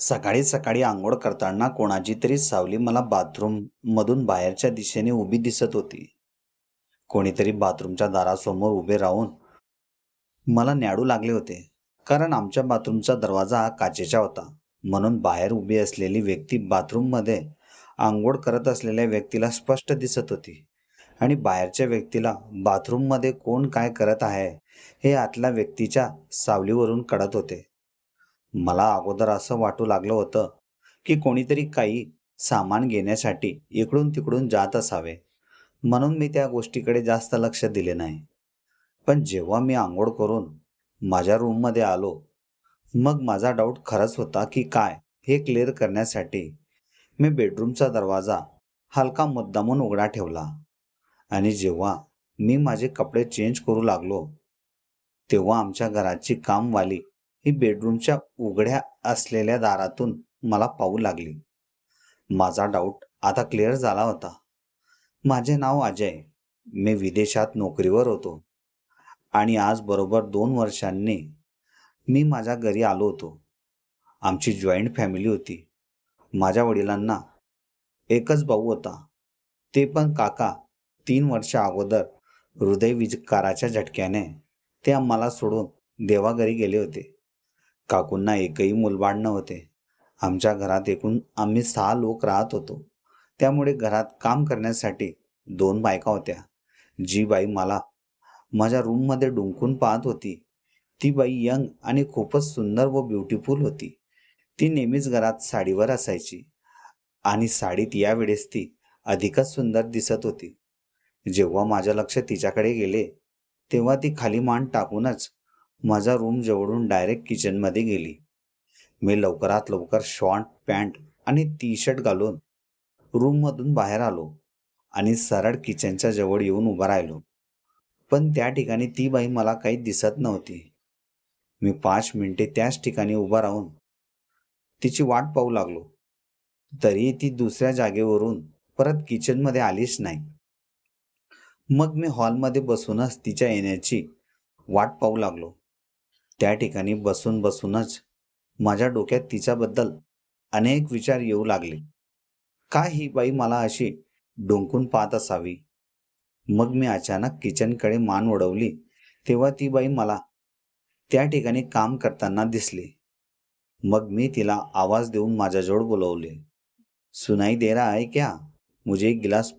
सकाळी सकाळी आंघोळ करताना कोणाची तरी सावली मला बाथरूम मधून बाहेरच्या दिशेने उभी दिसत होती. कोणीतरी बाथरूमच्या दारासमोर उभे राहून मला न्याडू लागले होते कारण आमच्या बाथरूमचा दरवाजा हा काचेचा होता. म्हणून बाहेर उभी असलेली व्यक्ती बाथरूममध्ये आंघोळ करत असलेल्या व्यक्तीला स्पष्ट दिसत होती. आणि बाहेरच्या व्यक्तीला बाथरूममध्ये कोण काय करत आहे? हे आतल्या व्यक्तीच्या सावलीवरून कळत होते. मला अगोदर असं वाटू लागलं होतं की कोणीतरी काही सामान घेण्यासाठी इकडून तिकडून जात असावे. म्हणून मी त्या गोष्टीकडे जास्त लक्ष दिले नाही. पण जेव्हा मी आंघोळ करून माझ्या रूममध्ये आलो मग माझा डाऊट खरंच होता की काय हे क्लिअर करण्यासाठी मी बेडरूमचा दरवाजा हलका मुद्दामून उघडा ठेवला. आणि जेव्हा मी माझे कपडे चेंज करू लागलो तेव्हा आमच्या घराची कामवाली ही बेडरूमच्या उघड्या असलेल्या दारातून मला पाहू लागली. माझा डाऊट आता क्लिअर झाला होता. माझे नाव अजय. मी विदेशात नोकरीवर होतो. आणि आज बरोबर दोन वर्षांनी मी माझ्या घरी आलो होतो. आमची जॉईंट फॅमिली होती. माझ्या वडिलांना एकच भाऊ होता. ते पण काका तीन वर्ष अगोदर हृदयविजकाराच्या झटक्याने ते आम्हाला सोडून देवाघरी गेले होते. काकूंना एकही मुलबाड नव्हते. आमच्या घरात एकूण आम्ही सहा लोक राहत होतो. त्यामुळे घरात काम करण्यासाठी दोन बायका होत्या. जी बाई मला माझ्या रूममध्ये डुंकून पाहत होती. ती बाई यंग आणि खूपच सुंदर व ब्युटिफुल होती. ती नेहमीच घरात साडीवर असायची आणि साडीत यावेळेस ती अधिकच सुंदर दिसत होती. जेव्हा माझं लक्ष तिच्याकडे गेले तेव्हा ती खाली मान टाकूनच माझा रूम जवळून डायरेक्ट किचनमध्ये गेली. मी लवकरात लवकर शॉर्ट पॅन्ट आणि टी शर्ट घालून रूममधून बाहेर आलो आणि सरळ किचनच्या जवळ येऊन उभा राहिलो. पण त्या ठिकाणी ती बाई मला काही दिसत नव्हती. मी पाच मिनिटे त्याच ठिकाणी उभा राहून तिची वाट पाहू लागलो. तरी ती दुसऱ्या जागेवरून परत किचनमध्ये आलीच नाही. मग मी हॉलमध्ये बसूनच तिच्या येण्याची वाट पाहू लागलो. त्या ठिकाणी बसून बसूनच माझ्या डोक्यात तिच्याबद्दल अनेक विचार येऊ लागले. का ही बाई मला अशी डोंकून पाहत असावी? मग मी अचानक किचनकडे मान वळवली तेव्हा ती बाई मला त्या ठिकाणी काम करताना दिसली. मग मी तिला आवाज देऊन माझ्याजवळ बोलवले सुनाई दे रहा है क्या? मुझे एक गिलास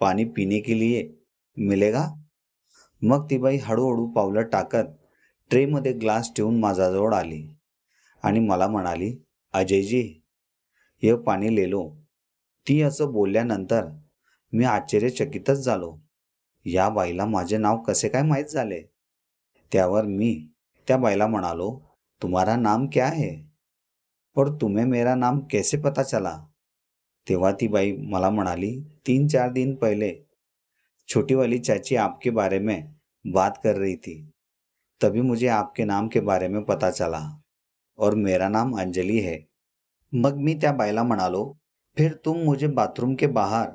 पाणी पिणे के लिए मिलेगा? मग ती बाई हळूहळू पावलं टाकत ट्रेमध्ये ग्लास ठेवून माझ्याजवळ आली आणि मला म्हणाली अजयजी हे पाणी लेलो. ती असं बोलल्यानंतर मी आश्चर्यचकितच झालो. या बाईला माझे नाव कसे काय माहीत झाले? त्यावर मी त्या बाईला म्हणालो तुम्हारा नाम क्या है? और तुम्हें मेरा नाम कैसे पता चला? तेव्हा ती बाई मला म्हणाली तीन चार दिन पहले छोटी वाली चाची आपके बारे में बात कर रही थी. तभी मुझे आपके नाम के बारे में पता चला। और मेरा नाम अंजलि है। मग मी त्या बाईला म्हणालो, फिर तुम मुझे बाथरूम के बाहर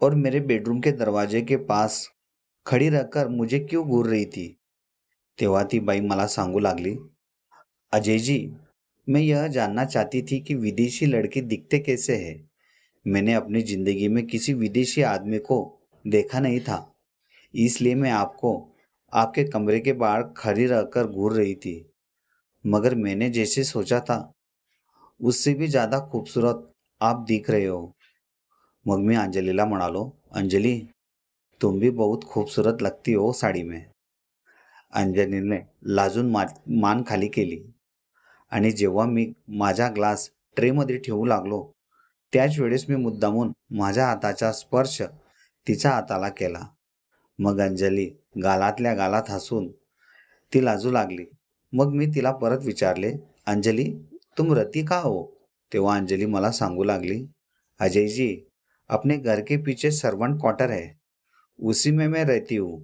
और मेरे बेडरूम के दरवाजे के पास खड़ी रहकर मुझे क्यों घूर रही थी? तेव्हा ती बाई मला सांगू लागली, अजय जी, मैं यह जानना चाहती थी कि विदेशी लड़के दिखते कैसे हैं। मैंने अपनी ज़िंदगी में किसी विदेशी आदमी को देखा नहीं था, इसलिए मैं आपको आपके कमरे के बाहर खड़ी रहकर घूर रही थी मगर मैंने जैसे सोचा था उससे भी ज़्यादा खूबसूरत आप दिख रहे हो। मग मी अंजलीला म्हणालो अंजली तुम भी बहुत खूबसूरत लगती हो साडी में. अंजलीने लाजून मा मान खाली केली. आणि जेव्हा मी माझा ग्लास ट्रेमध्ये ठेवू लागलो त्याच वेळेस मी मुद्दामून माझ्या हाताचा स्पर्श तिच्या हाताला केला. मग अंजली गालातल्या गालात हसून ती लाजू लागली. मग मी तिला परत विचारले अंजली तुम रती का हो? तेव्हा अंजली मला सांगू लागली अजय जी अपने घर के पीछे सर्वंट क्वार्टर है. उसी में मैं रहती हूँ.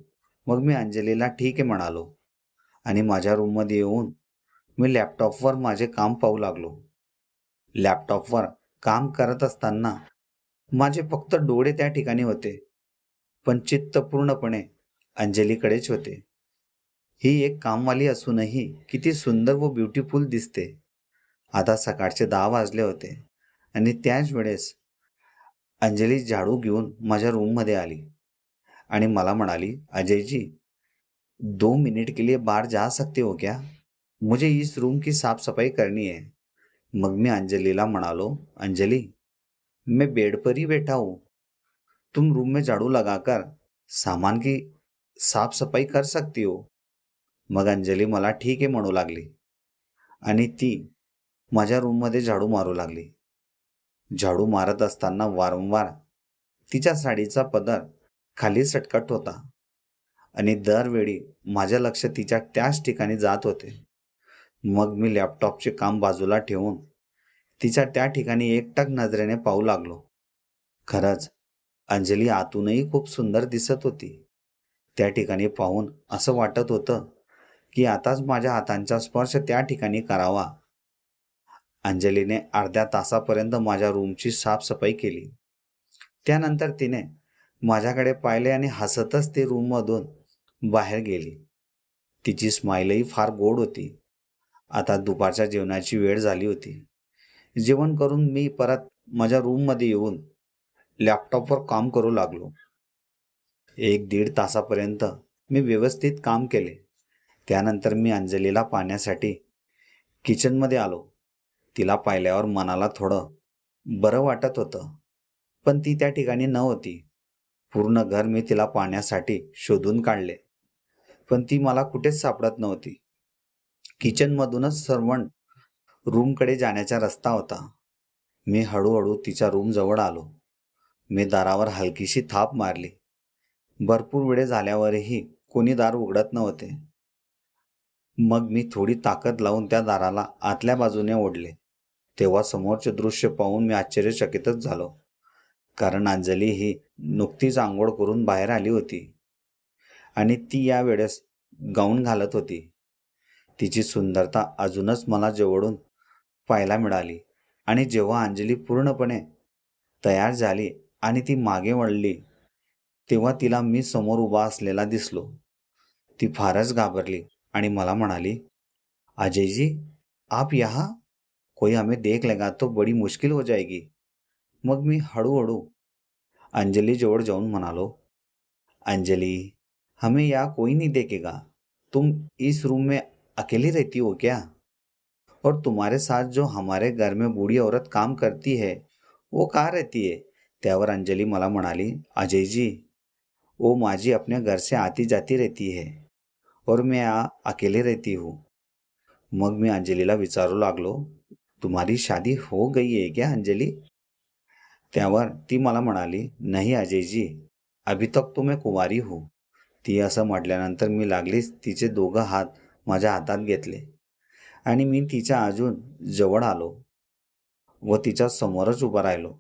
मग मी अंजलीला ठीक आहे म्हणालो आणि माझ्या रूममध्ये येऊन मी लॅपटॉपवर माझे काम पाहू लागलो. लॅपटॉपवर काम करत असताना माझे फक्त डोळे त्या ठिकाणी होते. पण चित्त पूर्णपणे अंजलीकडेच होते. ही एक कामवाली असूनही किती सुंदर व ब्युटिफुल दिसते. आता सकाळचे दहा वाजले होते आणि त्याच वेळेस अंजली झाडू घेऊन माझ्या रूममध्ये आली आणि मला म्हणाली अजय जी दो मिनट के लिए बाहर जा सकते हो क्या? मुझे इस रूम की साफसफाई करनी है. मग मी अंजलीला म्हणालो अंजली मैं बेड पर ही बैठा हूँ. तुम रूम में झाड़ू लगाकर सामान की साफ सफाई कर सकती हो। मग अंजली मला ठीक आहे म्हणू लागली. आणि ती माझ्या रूममध्ये झाडू मारू लागली. झाडू मारत असताना वारंवार तिच्या साडीचा पदर खाली सटकट होता. आणि दरवेळी माझ्या लक्ष तिच्या त्याच ठिकाणी जात होते. मग मी लॅपटॉपचे काम बाजूला ठेवून तिच्या त्या ठिकाणी एकटक नजरेने पाहू लागलो. खरंच अंजली आतूनही खूप सुंदर दिसत होती. त्या ठिकाणी पाहून असं वाटत होतं की आताच माझ्या हातांचा स्पर्श त्या ठिकाणी करावा. अंजलीने अर्ध्या तासापर्यंत माझ्या रूमची साफसफाई केली. त्यानंतर तिने माझ्याकडे पाहिले आणि हसतच ती रूममधून बाहेर गेली. तिची स्माईलही फार गोड होती. आता दुपारच्या जेवणाची वेळ झाली होती. जेवण करून मी परत माझ्या रूममध्ये येऊन लॅपटॉपवर काम करू लागलो. एक दीड तासापर्यंत मी व्यवस्थित काम केले. त्यानंतर मी अंजलीला पाहण्यासाठी किचनमध्ये आलो. तिला पाहिल्यावर मनाला थोडं बरं वाटत होतं पण ती त्या ठिकाणी नव्हती. पूर्ण घर मी तिला पाहण्यासाठी शोधून काढले. पण ती मला कुठेच सापडत नव्हती. किचनमधूनच सर्वण रूमकडे जाण्याचा रस्ता होता. मी हळूहळू तिच्या रूमजवळ आलो. मी दारावर हलकीशी थाप मारली. भरपूर वेळ झाल्यावरही कोणी दार उघडत नव्हते. मग मी थोडी ताकद लावून त्या दाराला आतल्या बाजूने ओढले. तेव्हा समोरचे दृश्य पाहून मी आश्चर्यचकितच झालो. कारण अंजली ही नुकतीच आंघोळ करून बाहेर आली होती. आणि ती या वेळेस गाऊन घालत होती. तिची सुंदरता अजूनच मला जवळून पाहायला मिळाली. आणि जेव्हा अंजली पूर्णपणे तयार झाली आणि ती मागे वळली. तेव्हा तिला मी समोर उभा असलेला दिसलो. ती फारच घाबरली आणि मला म्हणाली अजय जी आप यहाँ? कोई हमें देख लेगा तो बड़ी मुश्किल हो जाएगी. मग मी हळूहळू अंजली जवळ जाऊन म्हणालो, अंजली, हमें यहाँ कोई नहीं देखेगा. तुम इस रूम में अकेली रहती हो क्या? और तुम्हारे साथ जो हमारे घर में बूढ़ी औरत काम करती है, वो कहाँ रहती है? त्यावर अंजली मला म्हणाली अजय जी वो माझी अपने घर से आती जाती रहती है और मैं अकेले रहती हूँ. मग मी अंजलीला विचारू लागलो तुम्हारी शादी हो गई है क्या अंजली? त्यावर ती मला म्हणाली नाही अजय जी अभी तक तो मैं कुवारी हूँ. ती असं म्हटल्यानंतर मी लागलीच तिचे दोघं हात माझ्या हातात घेतले आणि मी तिच्या अजून जवळ आलो व तिच्या समोरच उभा राहिलो.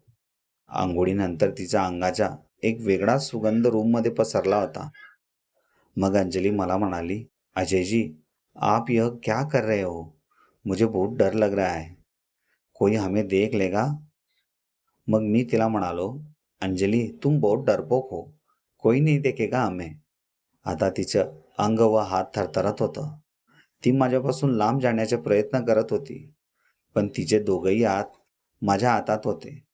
आंघोळीनंतर तिच्या अंगाचा एक वेगळा सुगंध रूममध्ये पसरला होता. मग अंजली मला म्हणाली अजय जी आप यह क्या कर रहे हो? मुझे बहुत डर लग रहा है. कोई हमें देख लेगा? मग मी तिला म्हणालो अंजली तुम बहुत डरपोक हो. कोई नहीं देखेगा हमें. आता तिचं अंग व हात थरथरत होतं. ती माझ्यापासून लांब जाण्याचे प्रयत्न करत होती पण तिचे दोघंही हात माझ्या हातात होते.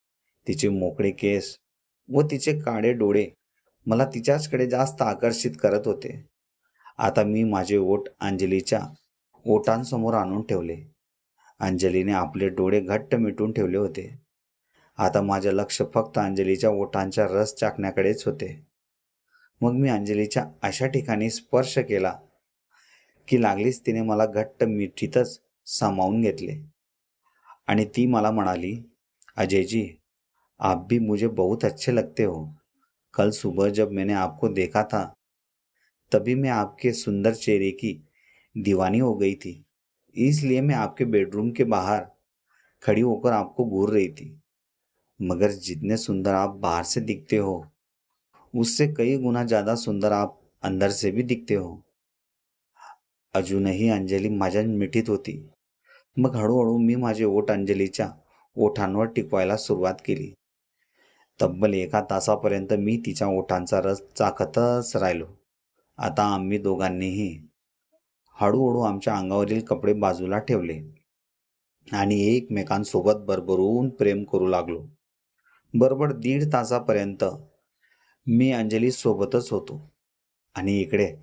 तिचे मोकळे केस व तिचे काळे डोळे मला तिच्याचकडे जास्त आकर्षित करत होते. आता मी माझे ओट अंजलीच्या ओटांसमोर आणून ठेवले. अंजलीने आपले डोळे घट्ट मिटून ठेवले होते. आता माझे लक्ष फक्त अंजलीच्या ओठांच्या रस चाकण्याकडेच होते. मग मी अंजलीच्या अशा ठिकाणी स्पर्श केला की लागलीच तिने मला घट्ट मिठीतच सामावून घेतले. आणि ती मला म्हणाली अजयजी आप भी मुझे बहुत अच्छे लगते हो। कल सुबह जब मैंने आपको देखा था, तभी मैं आपके सुंदर चेहरे की दीवानी हो गई थी। इसलिए मैं आपके बेडरूम के बाहर खड़ी होकर आपको घूर रही थी। मगर जितने सुंदर आप बाहर से दिखते हो, उससे कई गुना ज़्यादा सुंदर आप अंदर से भी दिखते हो। अजूनही अंजली माझ्या मिठीत होती। मग हळूहळू मी माझे ओठ अंजलीच्या ओठांवर टिकवायला सुरुवात केली. तब्बल एका तासापर्यंत मी तिच्या ओठांचा रस चाखतच राहिलो. आता आम्ही दोघांनीही हळूहळू आमच्या अंगावरील कपडे बाजूला ठेवले आणि एकमेकांसोबत भरभरून प्रेम करू लागलो. बरोबर दीड तासापर्यंत मी अंजली सोबतच होतो आणि इकडे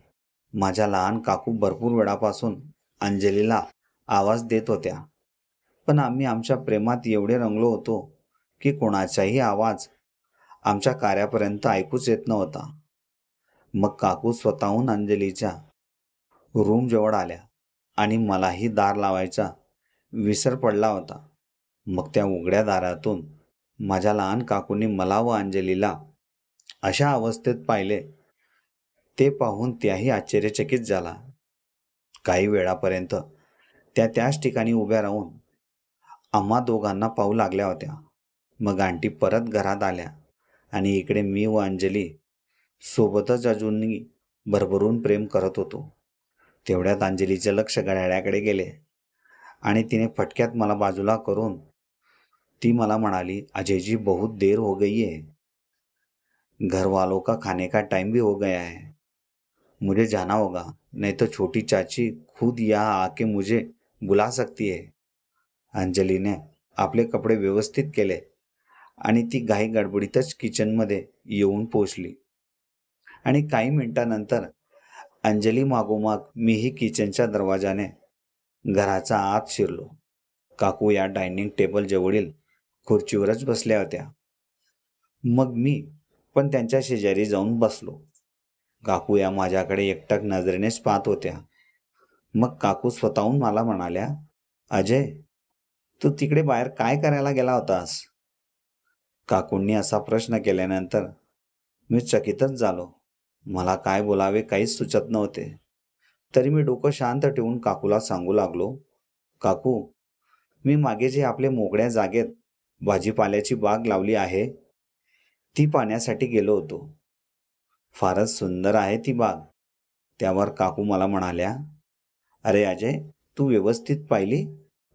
माझ्या लहान काकू भरपूर वेळापासून अंजलीला आवाज देत होत्या. पण आम्ही आमच्या प्रेमात एवढे रंगलो होतो की कोणाचाही आवाज आमच्या कार्यापर्यंत ऐकूच येत नव्हता. मग काकू स्वतःहून अंजलीच्या रूम जवळ आल्या आणि मलाही दार लावायचा विसर पडला होता. मग त्या उघड्या दारातून माझ्या लहान काकूंनी मला व अंजलीला अशा अवस्थेत पाहिले ते पाहून त्याही आश्चर्यचकित झाला. काही वेळापर्यंत त्या त्याच ठिकाणी उभ्या राहून आम्हा दोघांना पाहू लागल्या होत्या. मग आंटी परत घरात आल्या. आणि इकडे मी व अंजली सोबतच अजूनही भरभरून प्रेम करत होतो. तेवढ्यात अंजलीचे लक्ष घड्याळ्याकडे गेले आणि तिने फटक्यात मला बाजूला करून ती मला म्हणाली अजय जी बहुत देर हो गई है. घर वालों का खाने का टाइम भी हो गया है. मुझे जाना होगा नहीं तो छोटी चाची खुद यहाँ आके मुझे बुला सकती है. अंजलीने आपले कपडे व्यवस्थित केले आणि ती घाई गडबडीतच किचनमध्ये येऊन पोचली. आणि काही मिनिटानंतर अंजली मागोमाग मीही किचनच्या दरवाजाने घराचा आत शिरलो. काकू या डायनिंग टेबल जवळील खुर्चीवरच बसल्या होत्या. मग मी पण त्यांच्या शेजारी जाऊन बसलो. काकू या माझ्याकडे एकटक नजरेनेच पाहत होत्या. मग काकू स्वतःहून मला म्हणाल्या अजय तू तिकडे बाहेर काय करायला गेला होतास? काकूंनी असा प्रश्न केल्यानंतर मी चकितच झालो. मला काय बोलावे काहीच सुचत नव्हते. तरी मी डोकं शांत ठेवून काकूला सांगू लागलो काकू मी मागे जे आपले मोकळ्या जागेत भाजीपाल्याची बाग लावली आहे ती पाण्यासाठी गेलो होतो. फारच सुंदर आहे ती बाग. त्यावर काकू मला म्हणाल्या अरे अजय तू व्यवस्थित पाहिली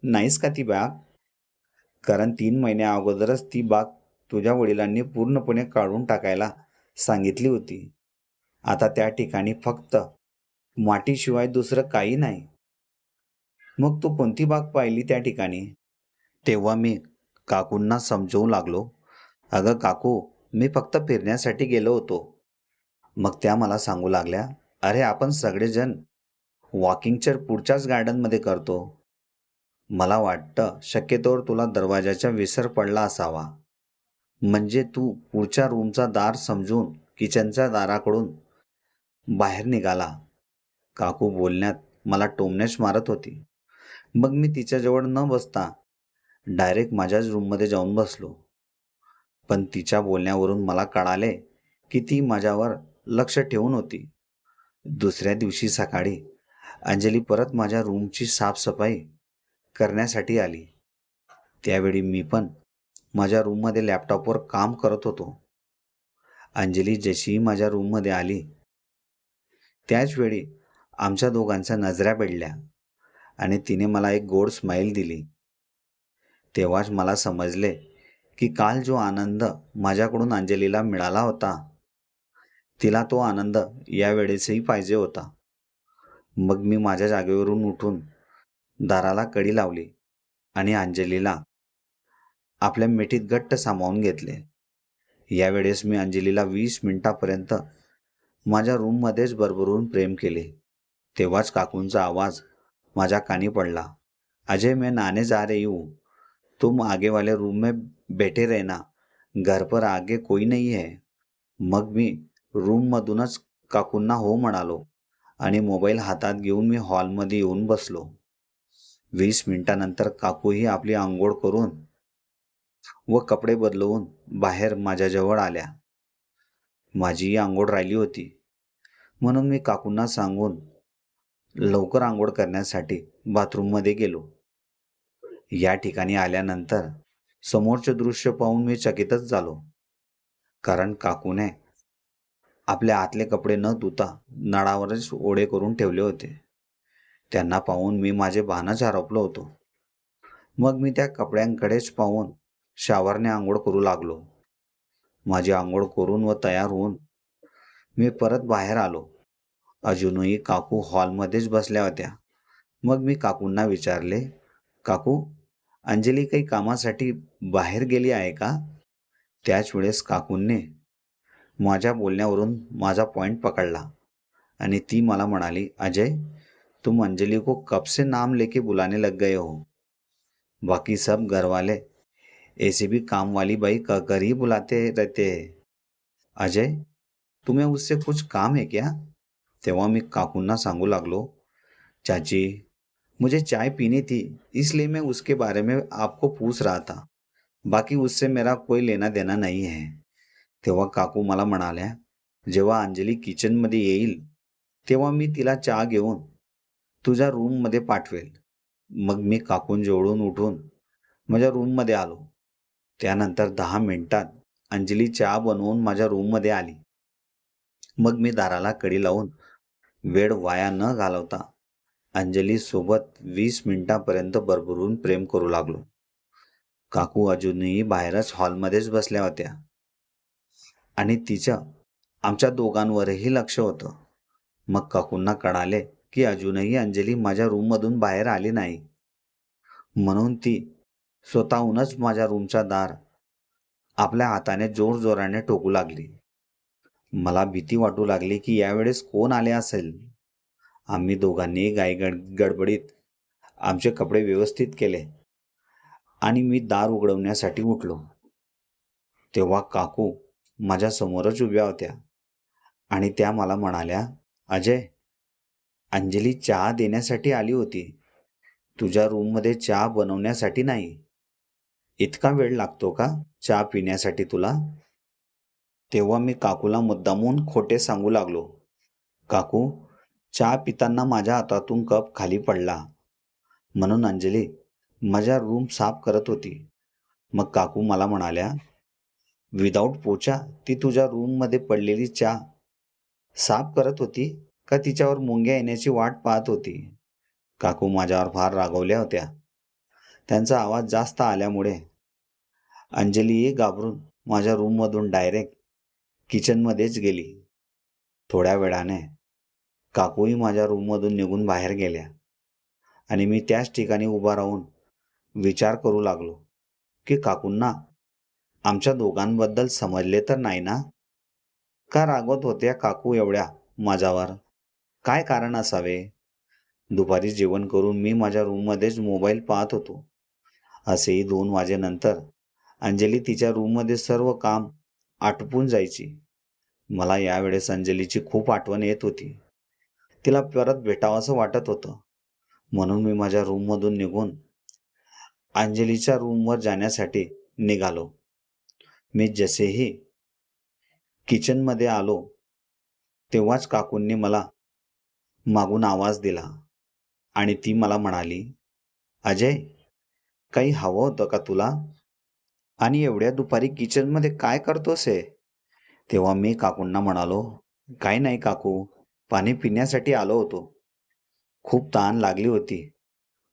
नाहीस का ती बाग? कारण तीन महिन्या अगोदरच ती बाग तुझ्या वडिलांनी पूर्णपणे काढून टाकायला सांगितली होती. आता त्या ठिकाणी फक्त माटीशिवाय दुसरं काही नाही. मग तू कोणती बाग पाहिली त्या ठिकाणी? तेव्हा मी काकूंना समजवू लागलो. अगं काकू मी फक्त फिरण्यासाठी गेलो होतो. मग त्या मला सांगू लागल्या अरे आपण सगळेजण वॉकिंगच्या पुढच्याच गार्डनमध्ये करतो. मला वाटतं शक्यतोवर तुला दरवाजाचा विसर पडला असावा. म्हणजे तू पुढच्या रूमचा दार समजून किचनच्या दाराकडून बाहेर निघाला. काकू बोलण्यात मला टोमण्याच मारत होती. मग मी तिच्याजवळ न बसता डायरेक्ट माझ्याच रूममध्ये जाऊन बसलो. पण तिच्या बोलण्यावरून मला कळाले की ती माझ्यावर लक्ष ठेवून होती. दुसऱ्या दिवशी सकाळी अंजली परत माझ्या रूमची साफसफाई करण्यासाठी आली. त्यावेळी मी पण माझ्या रूममध्ये लॅपटॉपवर काम करत होतो. अंजली जशी माझ्या रूममध्ये आली. त्याचवेळी आमच्या दोघांच्या नजऱ्या पडल्या आणि तिने मला एक गोड स्माईल दिली. तेव्हाच मला समजले की काल जो आनंद माझ्याकडून अंजलीला मिळाला होता तिला तो आनंद यावेळेसही पाहिजे होता. मग मी माझ्या जागेवरून उठून दाराला कडी लावली आणि अंजलीला आपल्या मिठीत घट्ट सामावून घेतले. यावेळेस मी अंजलीला वीस मिनिटापर्यंत माझ्या रूममध्येच भरभरून प्रेम केले. तेव्हाच काकूंचा आवाज माझ्या कानी पडला. अजय मैं नाने जा रही हूँ. तुम आगे वाले रूम में बैठे रहना. घर पर आगे कोई नहीं है. मग मी रूममधूनच काकूंना हो म्हणालो आणि मोबाईल हातात घेऊन मी हॉलमध्ये येऊन बसलो. वीस मिनिटानंतर काकूही आपली आंघोळ करून व कपडे बदलवून बाहेर माझ्याजवळ आल्या. माझी आंघोळ राहिली होती. म्हणून मी काकूंना सांगून लवकर आंघोळ करण्यासाठी बाथरूममध्ये गेलो. या ठिकाणी आल्यानंतर समोरचे दृश्य पाहून मी चकितच झालो. कारण काकूने आपले आतले कपडे न धुता नळावरच ओढे करून ठेवले होते. त्यांना पाहून मी माझे भानच हरपलो होतो. मग मी त्या कपड्यांकडेच पाहून शावरने आंघोळ करू लागलो. माझी आंघोळ करून व तयार होऊन मी परत बाहेर आलो. अजूनही काकू हॉलमध्येच बसल्या होत्या. मग मी काकूंना विचारले काकू अंजली काही कामासाठी बाहेर गेली आहे का? त्याच वेळेस काकूंनी माझ्या बोलण्यावरून माझा पॉईंट पकडला आणि ती मला म्हणाली अजय तुम अंजलि को कब से नाम लेके बुलाने लग गए हो? बाकी सब घर वाले ऐसे भी काम वाली बाई क- कर ही बुलाते रहते हैं। अजय, तुम्हें उससे कुछ काम है क्या? तेव्हा मी काकूंना सांगू लागलो, चाची, मुझे चाय पीनी थी, इसलिए मैं उसके बारे में आपको पूछ रहा था। बाकी उससे मेरा कोई लेना देना नाही आहे तेव्हा काकू मला म्हणाल्या, जेव्हा अंजली किचनमध्ये येईल, तेव्हा मी तिला चहा घेऊन तुझ्या रूममध्ये पाठवेल. मग मी काकून काकूंजवळून उठून माझ्या रूममध्ये आलो. त्यानंतर दहा मिनिटात अंजली चहा बनवून माझ्या रूममध्ये आली. मग मी दाराला कडी लावून वेळ वाया न घालवता अंजली सोबत वीस मिनिटापर्यंत भरभरून प्रेम करू लागलो. काकू अजूनही बाहेरच हॉलमध्येच बसल्या होत्या. आणि तिचं आमच्या दोघांवरही लक्ष होतं. मग काकूंना कळाले की अजूनही अंजली माझ्या रूममधून बाहेर आली नाही. म्हणून ती स्वतःहूनच माझ्या रूमचा दार आपल्या हाताने जोरजोराने ठोकू लागली. मला भीती वाटू लागली की यावेळेस कोण आले असेल? आम्ही दोघांनी गाई गड गडबडीत आमचे कपडे व्यवस्थित केले आणि मी दार उघडवण्यासाठी उठलो. तेव्हा काकू माझ्या समोरच उभ्या होत्या आणि त्या मला म्हणाल्या अजय अंजली चहा देण्यासाठी आली होती. तुझ्या रूममध्ये चहा बनवण्यासाठी नाही. इतका वेळ लागतो का चहा पिण्यासाठी तुला? तेव्हा मी काकूला मुद्दामून खोटे सांगू लागलो. काकू चहा पिताना माझ्या हातातून कप खाली पडला. म्हणून अंजली माझ्या रूम साफ करत होती. मग काकू मला म्हणाल्या विदाऊट पोचा ती तुझ्या रूममध्ये पडलेली चहा साफ करत होती का तिच्यावर मुंग्या येण्याची वाट पाहत होती? काकू माझ्यावर फार रागवल्या होत्या. त्यांचा आवाज जास्त आल्यामुळे अंजलीही घाबरून माझ्या रूममधून डायरेक्ट किचनमध्येच गेली. थोड्या वेळाने काकूही माझ्या रूममधून निघून बाहेर गेल्या आणि मी त्याच ठिकाणी उभा राहून विचार करू लागलो की काकूंना आमच्या दोघांबद्दल समजले तर नाही ना? का रागवत होत्या काकू एवढ्या माझ्यावर? काय कारण असावे? दुपारी जेवण करून मी माझ्या रूममध्येच मोबाईल पाहत होतो. असेही दोन वाजेनंतर अंजली तिच्या रूममध्ये सर्व काम आटपून जायची. मला यावेळेस अंजलीची खूप आठवण येत होती. तिला परत भेटावंसं वाटत होतं. म्हणून मी माझ्या रूममधून निघून अंजलीच्या रूमवर जाण्यासाठी निघालो. मी जसेही किचनमध्ये आलो तेव्हाच काकूंनी मला मागून आवाज दिला आणि ती मला म्हणाली अजय काही हवं होतं का तुला? आणि एवढ्या दुपारी किचनमध्ये काय करतोस हे? तेव्हा मी काकूंना म्हणालो काही नाही काकू पाणी पिण्यासाठी आलो होतो. खूप ताण लागली होती.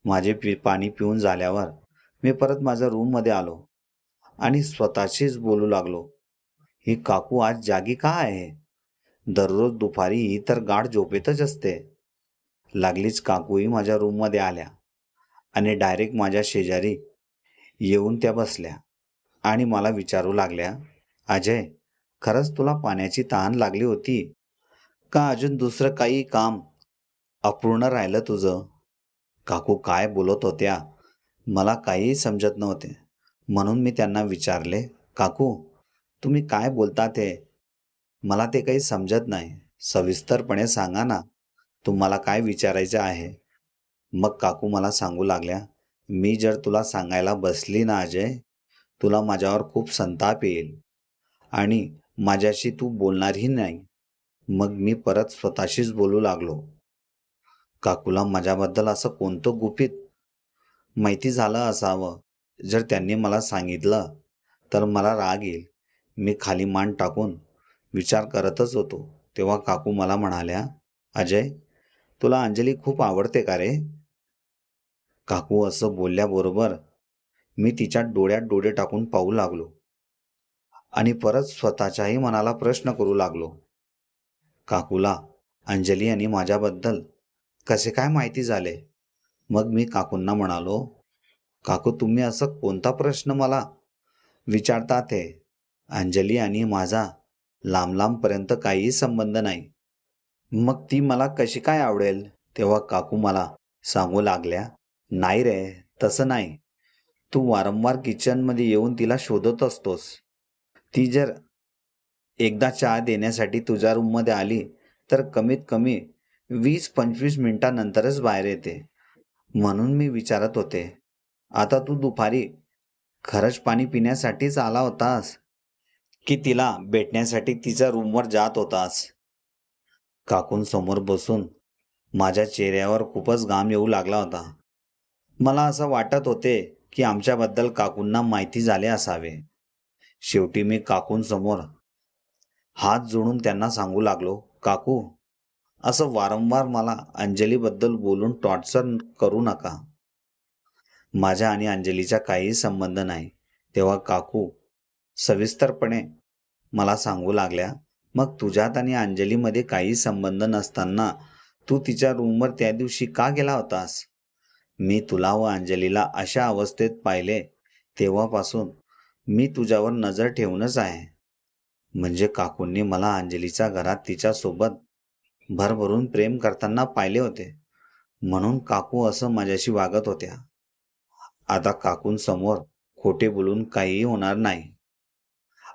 माझे पि पाणी पिऊन झाल्यावर मी परत माझ्या रूममध्ये आलो आणि स्वतःशीच बोलू लागलो ही काकू आज जागी का आहे? दररोज दुपारी ही तर गाढ झोपेतच असते. लागलीच काकूही माझ्या रूममध्ये आल्या आणि डायरेक्ट माझ्या शेजारी येऊन त्या बसल्या. आणि मला विचारू लागल्या अजय खरंच तुला पाण्याची तहान लागली होती? का अजून दुसरं काही काम अपूर्ण राहिलं तुझं? काकू काय बोलत होत्या? मला काहीही समजत नव्हते. म्हणून मी त्यांना विचारले काकू तुम्ही काय बोलता ते? मला ते काही समजत नाही. सविस्तरपणे सांगा ना तुम्हाला काय विचारायचं आहे? मग काकू मला सांगू लागल्या मी जर तुला सांगायला बसली ना अजय तुला माझ्यावर खूप संताप येईल. आणि माझ्याशी तू बोलणारही नाही. मग मी परत स्वतःशीच बोलू लागलो. काकूला माझ्याबद्दल असं कोणतं गुपित? माहिती झालं असावं. जर त्यांनी मला सांगितलं तर मला राग येईल. मी खाली मान टाकून विचार करतच होतो. तेव्हा काकू मला म्हणाल्या अजय तुला अंजली खूप आवडते का रे? काकू असं बोलल्याबरोबर मी तिच्या डोळ्यात डोळे टाकून पाहू लागलो. आणि परत स्वतःच्याही मनाला प्रश्न करू लागलो. काकूला अंजली आणि माझ्याबद्दल कसे काय माहिती झाले? मग मी काकूंना म्हणालो काकू तुम्ही असं कोणता प्रश्न मला विचारतात? हे अंजली आणि माझा लांब लांबपर्यंत काहीही संबंध नाही. मग ती मला कशी काय आवडेल? तेव्हा काकू मला सांगू लागल्या नाही रे तसं नाही. तू वारंवार किचनमध्ये येऊन तिला शोधत असतोस. ती जर एकदा चहा देण्यासाठी तुझ्या रूममध्ये आली तर कमीत कमी वीस पंचवीस मिनिटानंतरच बाहेर येते. म्हणून मी विचारत होते आता तू दुपारी खरंच पाणी पिण्यासाठीच आला होतास? की तिला भेटण्यासाठी तिच्या रूमवर जात होतास? काकूंसमोर बसून माझ्या चेहऱ्यावर खूपच घाम येऊ लागला होता. मला असं वाटत होते की आमच्याबद्दल काकूंना माहिती झाले असावे. शेवटी मी काकूंसमोर हात जोडून त्यांना सांगू लागलो काकू असं वारंवार मला अंजलीबद्दल बोलून टॉर्चर करू नका. माझ्या आणि अंजलीचा काहीही संबंध नाही. तेव्हा काकू सविस्तरपणे मला सांगू लागल्या मग तुझ्यात आणि अंजलीमध्ये काही संबंध नसताना तू तिच्या रूमवर त्या दिवशी का गेला होतास? मी तुला व अंजलीला अशा अवस्थेत पाहिले तेव्हापासून मी तुझ्यावर नजर ठेवूनच आहे. म्हणजे काकूंनी मला अंजलीच्या घरात तिच्यासोबत भरभरून प्रेम करताना पाहिले होते. म्हणून काकू असं माझ्याशी वागत होत्या. आता काकूंसमोर खोटे बोलून काहीही होणार नाही.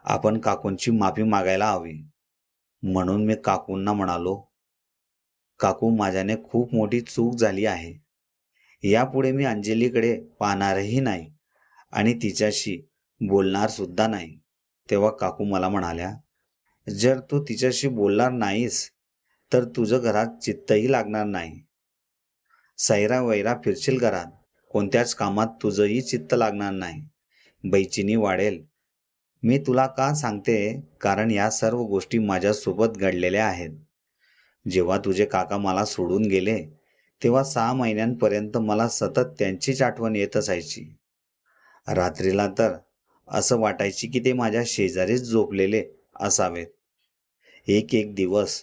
आपण काकूंची माफी मागायला हवी. म्हणून मी काकूंना म्हणालो काकू माझ्याने खूप मोठी चूक झाली आहे. यापुढे मी अंजलीकडे पाहणारही नाही आणि तिच्याशी बोलणार सुद्धा नाही. तेव्हा काकू मला म्हणाल्या जर तू तिच्याशी बोलणार नाहीस तर तुझं घरात चित्तही लागणार नाही. सैरा वैरा फिरशील घरात. कोणत्याच कामात तुझंही चित्त लागणार नाही. बैचिनी वाढेल. मी तुला का सांगते? कारण या सर्व गोष्टी माझ्यासोबत घडलेल्या आहेत. जेव्हा तुझे काका मला सोडून गेले तेव्हा सहा महिन्यांपर्यंत मला सतत त्यांचीच आठवण येत असायची रात्रीला तर असं वाटायची की ते माझ्या शेजारीच झोपलेले असावेत. एक एक दिवस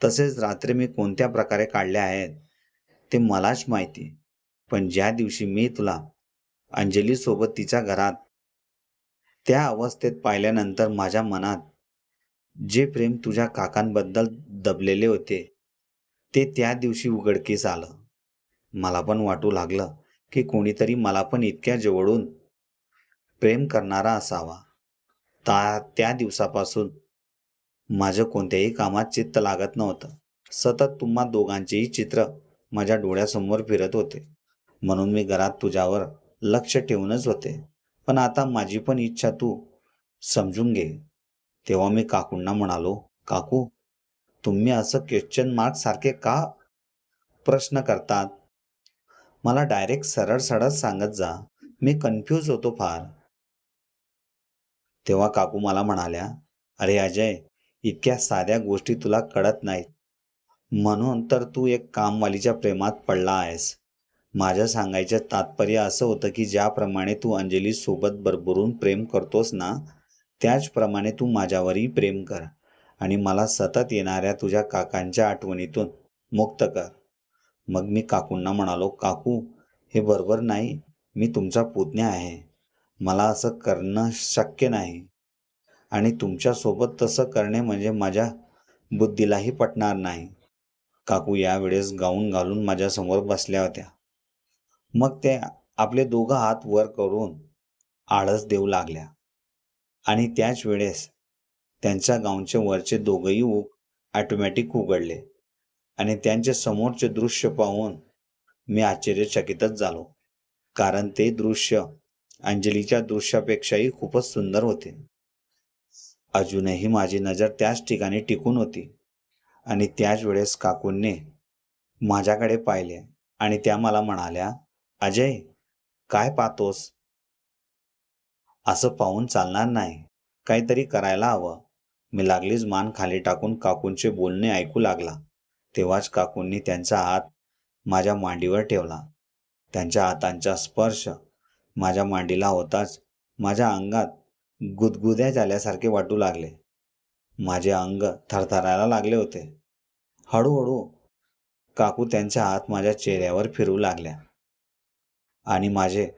तसेच रात्री मी कोणत्या प्रकारे काढले आहेत ते मलाच माहिती. पण ज्या दिवशी मी तुला अंजलीसोबत तिच्या घरात त्या अवस्थेत पाहिल्यानंतर माझ्या मनात जे प्रेम तुझ्या काकांबद्दल दबलेले होते ते त्या दिवशी उघडकीस आलं. मला पण वाटू लागलं की कोणीतरी मला पण इतक्या जवळून प्रेम करणारा असावा. ता त्या दिवसापासून माझं कोणत्याही कामात चित्त लागत नव्हतं. सतत तुम्हा दोघांचेही चित्र माझ्या डोळ्यासमोर फिरत होते. म्हणून मी घरात तुझ्यावर लक्ष ठेवूनच होते. पण आता माझी पण इच्छा तू समजून घे. तेव्हा मी काकूंना म्हणालो काकू तुम्ही असं क्वेश्चन मार्क सारखे का प्रश्न करतात? मला डायरेक्ट सरळ सरळ सांगत जा. मी कन्फ्यूज होतो फार. तेव्हा काकू मला म्हणाल्या अरे अजय इतक्या साध्या गोष्टी तुला कळत नाहीत. म्हणून तर तू एक कामवालीच्या प्रेमात पडला आहेस. माझ्या सांगायचं तात्पर्य असं होतं की ज्याप्रमाणे तू अंजली सोबत भरभरून प्रेम करतोस ना त्याचप्रमाणे तू माझ्यावरही प्रेम कर. आणि मला सतत येणाऱ्या तुझ्या काकांच्या आठवणीतून मुक्त कर. मग मी काकूंना म्हणालो काकू हे बरोबर नाही. मी तुमचा पुतण्या आहे. मला असं करणं शक्य नाही. आणि तुमच्यासोबत तसं करणे म्हणजे माझ्या बुद्धीलाही पटणार नाही. काकू यावेळेस गाऊन घालून माझ्यासमोर बसल्या होत्या. मग ते आपले दोघं हात वर करून आळस देऊ लागल्या. आणि त्याच वेळेस त्यांच्या गाऊनचे वरचे दोघंही उ ऑटोमॅटिक उघडले. आणि त्यांचे समोरचे दृश्य पाहून मी आश्चर्यचकितच झालो. कारण ते दृश्य अंजलीच्या दृश्यापेक्षाही खूपच सुंदर होते. अजूनही माझी नजर त्याच ठिकाणी टिकून होती. आणि त्याच वेळेस काकूंनी माझ्याकडे पाहिले आणि त्या मला म्हणाल्या अजय काय पाहतोस? असं पाहून चालणार नाही. काहीतरी करायला हवं. मी लागलीच मान खाली टाकून काकूंचे बोलणे ऐकू लागला. तेव्हाच काकूंनी त्यांचा हात माझ्या मांडीवर ठेवला. त्यांच्या हातांचा स्पर्श माझ्या मांडीला होताच माझ्या अंगात गुदगुद्या झाल्यासारखे वाटू लागले. माझे अंग थरथरायला लागले होते. हळूहळू काकू त्यांच्या हात माझ्या चेहऱ्यावर फिरू लागल्या. आणि माझे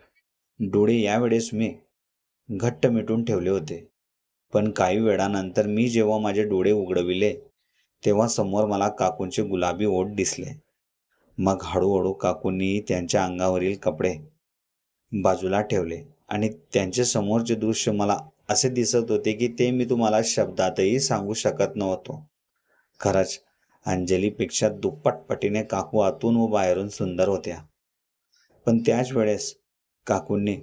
डोळे यावेळेस मी घट्ट मिटून ठेवले होते. पण काही वेळानंतर मी जेव्हा माझे डोळे उघडविले तेव्हा समोर मला काकूंचे गुलाबी ओठ दिसले. मग हळूहळू काकूंनी त्यांच्या अंगावरील कपडे बाजूला ठेवले आणि त्यांचे समोरचे दृश्य मला असे दिसत होते की ते मी तुम्हाला शब्दातही सांगू शकत नव्हतो. खरंच अंजलीपेक्षा दुप्पट पटीने काकू आतून व बाहेरून सुंदर होत्या. पण त्याच वेळेस काकूंनी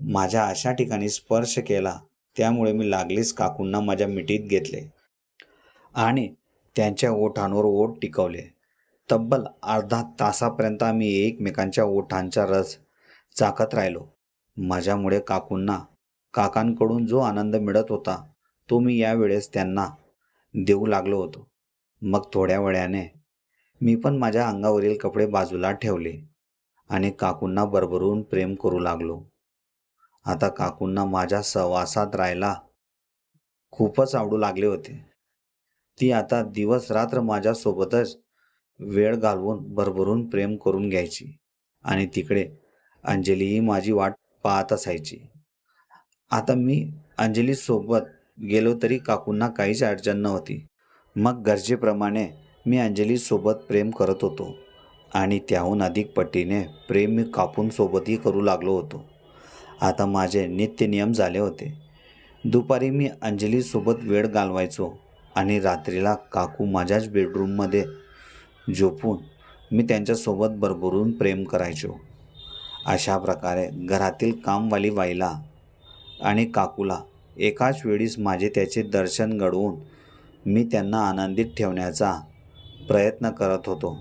माझ्या अशा ठिकाणी स्पर्श केला त्यामुळे मी लागलीच काकूंना माझ्या मिठीत घेतले. आणि त्यांच्या ओठांवर ओठ टिकवले. तब्बल अर्धा तासापर्यंत आम्ही एकमेकांच्या ओठांचा रस चाकत राहिलो. माझ्यामुळे काकूंना काकांकडून जो आनंद मिळत होता तो मी यावेळेस त्यांना देऊ लागलो होतो. मग थोड्या वेळाने मी पण माझ्या अंगावरील कपडे बाजूला ठेवले आणि काकूंना बरबरून प्रेम करू लागलो. आता काकूंना माझ्या सहवासात राहायला खूपच आवडू लागले होते. ती आता दिवस रात्र माझ्यासोबतच वेळ घालवून भरभरून प्रेम करून घ्यायची आणि तिकडे अंजलीही माझी वाट पाहत असायची. आता मी अंजलीसोबत गेलो तरी काकूंना काहीच अडचण नव्हती. मग गरजेप्रमाणे मी अंजलीसोबत प्रेम करत होतो आणि त्याहून अधिक पटीने प्रेम मी कापूनसोबतही करू लागलो होतो. आता माझे नित्य नियम झाले होते. दुपारी मी अंजलीसोबत वेळ घालवायचो आणि रात्रीला काकू माझ्याच बेडरूममध्ये झोपून मी त्यांच्यासोबत भरभरून प्रेम करायचो. अशा प्रकारे घरातील कामवाली बाईला आणि काकूला एकाच वेळीस माझे त्याचे दर्शन घडवून मी त्यांना आनंदित ठेवण्याचा प्रयत्न करत होतो.